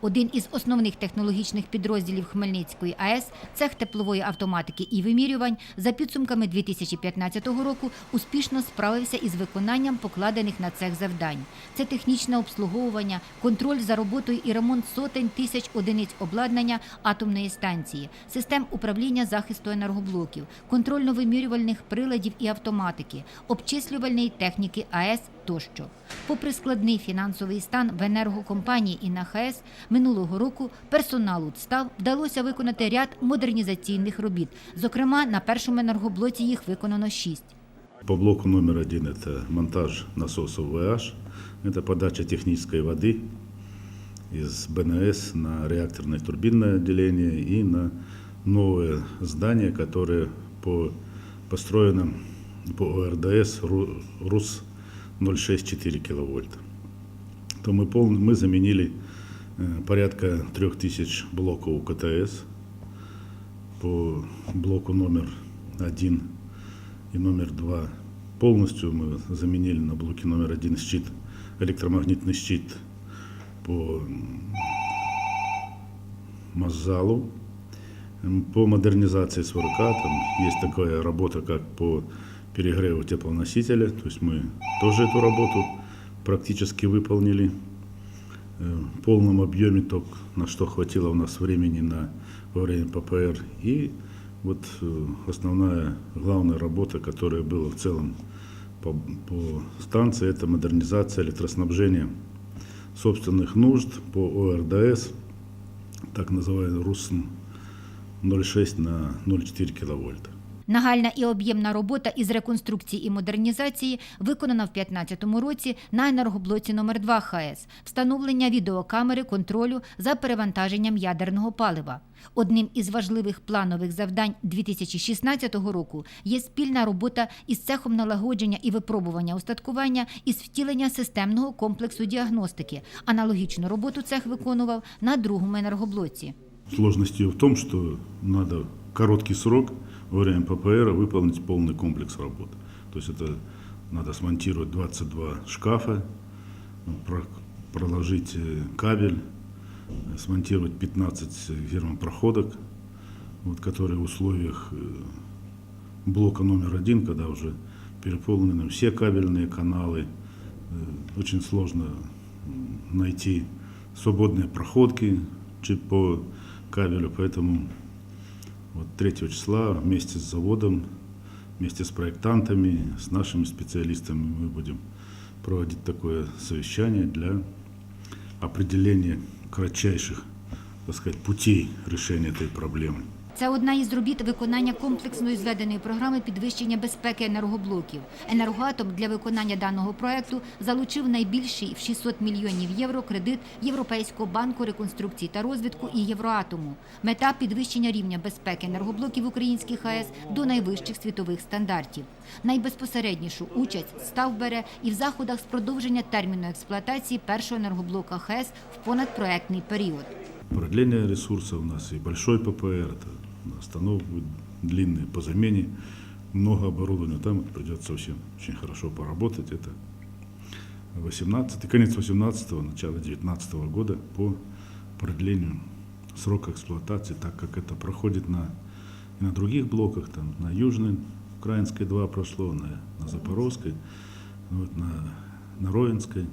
Один із основних технологічних підрозділів Хмельницької АЕС цех теплової автоматики і вимірювань за підсумками 2015 року успішно справився із виконанням покладених на цех завдань. Це технічне обслуговування, контроль за роботою і ремонт сотень тисяч одиниць обладнання атомної станції, систем управління захисту енергоблоків, контрольно-вимірювальних приладів і автоматики, обчислювальної техніки АЕС тощо. Попри складний фінансовий стан в енергокомпанії і на ХАЕС, минулого року персоналу ЦТАВ вдалося виконати ряд модернізаційних робіт. Зокрема, на першому енергоблоці їх виконано шість. По блоку номер один это монтаж насосов VH, это подача технической воды из БНС на реакторное турбинное отделение и на новое здание, которое по, построено по ОРДС РУ- РУС 064 киловольт. То мы, пол, мы заменили э, порядка 3000 блоков УКТС по блоку номер один и номер два. Полностью мы заменили на блоке номер один щит, электромагнитный щит по Мазалу. По модернизации сварка там есть такая работа, как по перегреву теплоносителя. То есть мы тоже эту работу практически выполнили э, в полном объеме, только на что хватило у нас времени на, во время ППР. И вот э, основная, главная работа, которая была в целом по, по станции, это модернизация электроснабжения собственных нужд по ОРДС, так называемый РУСН 0,6 на 0,4 киловольта. Нагальна і об'ємна робота із реконструкції і модернізації виконана в 2015 році на енергоблоці номер 2 ХАЕС, встановлення відеокамери контролю за перевантаженням ядерного палива. Одним із важливих планових завдань 2016 року є спільна робота із цехом налагодження і випробування устаткування із втілення системного комплексу діагностики. Аналогічну роботу цех виконував на другому енергоблоці. Сложность ее в том, что надо в короткий срок время ППР выполнить полный комплекс работ. То есть это надо смонтировать 22 шкафа, про- проложить э, кабель, э, смонтировать 15 гермопроходок, вот, которые в условиях э, блока номер один, когда уже переполнены все кабельные каналы, очень сложно найти свободные проходки по кабелю, поэтому вот 3 числа вместе с заводом, вместе с проектантами, с нашими специалистами мы будем проводить такое совещание для определения кратчайших, так сказать, путей решения этой проблемы. Це одна із робіт виконання комплексної зведеної програми підвищення безпеки енергоблоків. Енергоатом для виконання даного проекту залучив найбільший в 600 мільйонів євро кредит Європейського банку реконструкції та розвитку і Євроатому. Мета підвищення рівня безпеки енергоблоків українських АЕС до найвищих світових стандартів. Найбезпосереднішу участь став бере і в заходах з продовження терміну експлуатації першого енергоблока ХАЕС в понадпроектний період. Продление ресурсов у нас и большой ППР, остановок будет длинные по замене, много оборудования, там придется очень, очень хорошо поработать. Это 18, конец 18 начало 19 года по продлению срока эксплуатации, так как это проходит на, на других блоках, там на Южной, Украинской 2 прошло, на, на Запорожской, вот, на, на Ровенской,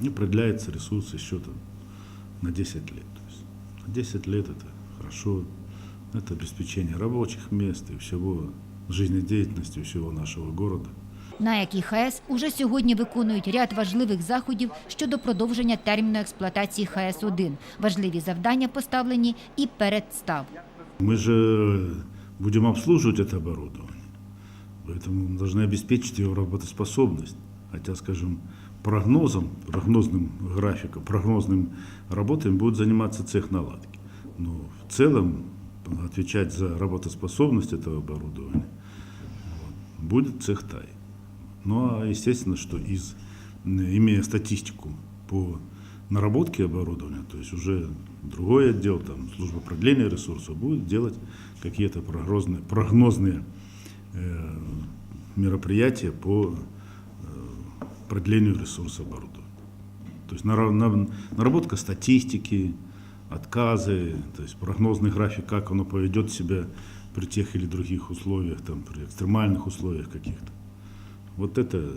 и продляется ресурс еще там на 10 лет. То есть на 10 лет это хорошо, это обеспечение рабочих мест и всего жизнедеятельности всего нашего города. на якій ХАЕС уже сьогодні виконують ряд важливих заходів щодо продовження терміну експлуатації ХАЕС-1. Важливі завдання поставлені і перед СТАВ. Мы же будем обслуживать это оборудование, поэтому мы должны обеспечить его работоспособность. Хотя, скажем, прогнозом, прогнозным графиком, прогнозным работами будет заниматься цех наладки. Но в целом отвечать за работоспособность этого оборудования будет цех ТАИ. Ну а естественно, что из, имея статистику по наработке оборудования, то есть уже другой отдел, там, служба продления ресурсов, будет делать какие-то прогнозные, прогнозные э, мероприятия по э, продлению ресурса оборудования. То есть нара- на- наработка статистики, отказы, то есть прогнозный график, как оно поведет себя при тех или других условиях, там, при экстремальных условиях каких-то. Вот это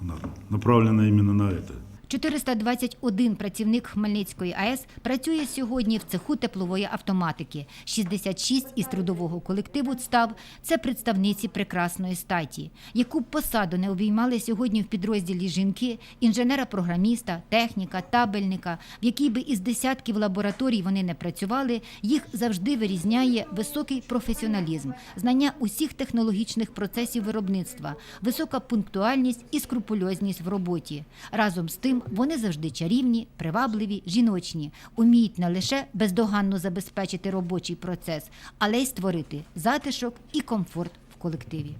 на- направлено именно на это. 421 працівник Хмельницької АЕС працює сьогодні в цеху теплової автоматики. 66 із трудового колективу «ЦТАВ» – це представниці прекрасної статі. Яку б посаду не обіймали сьогодні в підрозділі жінки, інженера-програміста, техніка, табельника, в якій би із десятків лабораторій вони не працювали, їх завжди вирізняє високий професіоналізм, знання усіх технологічних процесів виробництва, висока пунктуальність і скрупульозність в роботі. Разом з тим вони завжди чарівні, привабливі, жіночні, уміють не лише бездоганно забезпечити робочий процес, але й створити затишок і комфорт в колективі.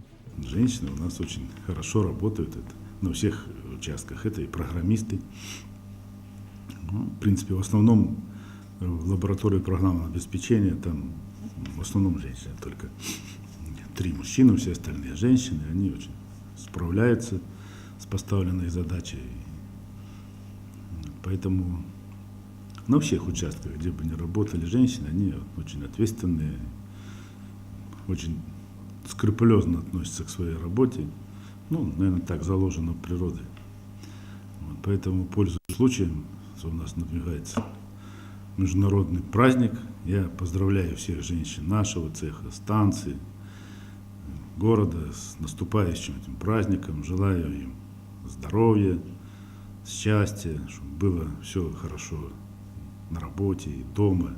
Женщины у нас очень хорошо работают это, на всех участках. Это и программисты. Ну, в принципе, в основном э, в лаборатории программного обеспечения там в основном женщины только. Три мужчины, все остальные женщины. Они очень справляются с поставленной задачей. Поэтому на всех участках, где бы ни работали женщины, они очень ответственные, очень скрупулезно относятся к своей работе. Ну, наверное, так заложено природой. Вот, поэтому, пользуясь случаем, что у нас надвигается международный праздник, я поздравляю всех женщин нашего цеха, станции, города с наступающим этим праздником. Желаю им здоровья, счастья, чтобы было все хорошо на работе и дома,